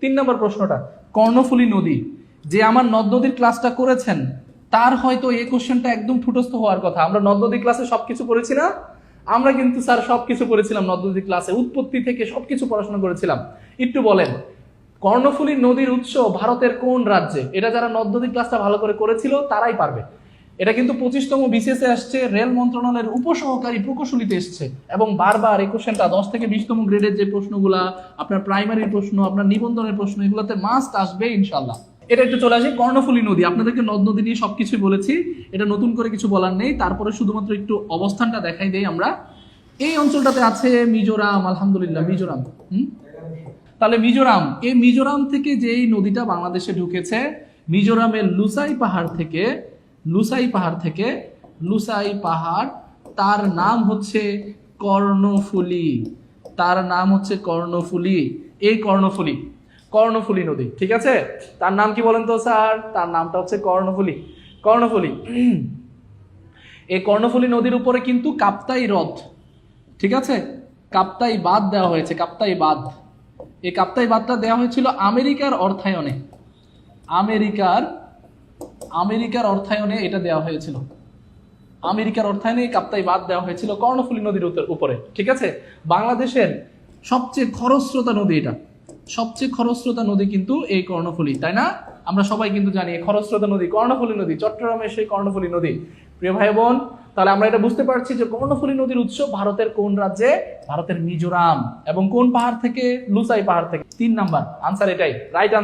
তিন নম্বর প্রশ্নটা, কর্ণফুলী নদী, যে আমার নদ নদীর ক্লাসটা করেছেন, তার হয়তো এই কোশ্চেনটা একদম ঠুটস্থ হওয়ার কথা। আমরা নদ নদী ক্লাসে সবকিছু পড়েছি না? আমরা কিন্তু স্যার সবকিছু পড়েছিলাম নদ নদী ক্লাসে উৎপত্তি থেকে সবকিছু পড়াশোনা করেছিলাম। একটু বলেন, কর্ণফুলী নদীর উৎস ভারতের কোন রাজ্যে? এটা যারা নদ নদী ক্লাসটা ভালো করে করেছিল, তারাই পারবে। এটা কিন্তু পঁচিশতম বিসিএস আসছে, রেল মন্ত্রণালয়ের উপসহকারী প্রকৌশলীতে এসছে। এবং বারবার এই কোশ্চেনটা দশ থেকে বিশতম গ্রেডের যে প্রশ্নগুলা, আপনার প্রাইমারির প্রশ্ন, আপনার নিবন্ধনের প্রশ্ন, এগুলোতে মাস্ট আসবে ইনশাল্লাহ এটা একটু চলে আসে, কর্ণফুলী নদী। আপনাদেরকে নদ নদী নিয়ে সবকিছুই বলেছি। এটা নতুন করে কিছু বলার নেই। তারপরে শুধুমাত্র একটু অবস্থানটা দেখাই দেই আমরা। এই অঞ্চলটাতে আছে মিজোরাম, আলহামদুলিল্লাহ, মিজোরাম। হুম? তাহলে মিজোরাম, এই মিজোরাম থেকে যেই নদীটা বাংলাদেশে ঢুকেছে, মিজোরামের লুসাই পাহাড় থেকে লুসাই পাহাড় থেকে, লুসাই পাহাড়, তার নাম হচ্ছে কর্ণফুলী। তার নাম হচ্ছে কর্ণফুলী। এই কর্ণফুলী কর্ণফুলী নদী, ঠিক আছে? তার নাম কি বলেন তো, স্যার? তার নামটা হচ্ছে কর্ণফুলী। কর্ণফুলী, এই কর্ণফুলী নদীর উপরে কিন্তু কাপ্তাই হ্রদ, ঠিক আছে? কাপ্তাই বাঁধ দেওয়া হয়েছে, কাপ্তাই বাঁধ। এই কাপ্তাই বাঁধটা দেওয়া হয়েছিল আমেরিকার অর্থায়নে। আমেরিকার আমেরিকার অর্থায়নে এটা দেওয়া হয়েছিল। আমেরিকার অর্থায়নে কাপ্তাই বাঁধ দেওয়া হয়েছিল কর্ণফুলী নদীর উপরে, ঠিক আছে? বাংলাদেশের সবচেয়ে খরস্রোতা নদী এটা। সবচেয়ে খরস্রোতা নদী কিন্তু এই কর্ণফুলী, তাই না? আমরা সবাই কিন্তু জানি খরস্রোতা নদী কর্ণফুলী নদী, চট্টগ্রামের সেই কর্ণফুলী নদী। প্রিয় ভাই বোন তাহলে আমরা এটা বুঝতে পারছি যে কর্ণফুলী নদীর উৎস ভারতের কোন রাজ্যে? ভারতের মিজোরাম। এবং কোন পাহাড় থেকে? লুসাই পাহাড় থেকে। তিন নাম্বার আনসার এটাই রাইট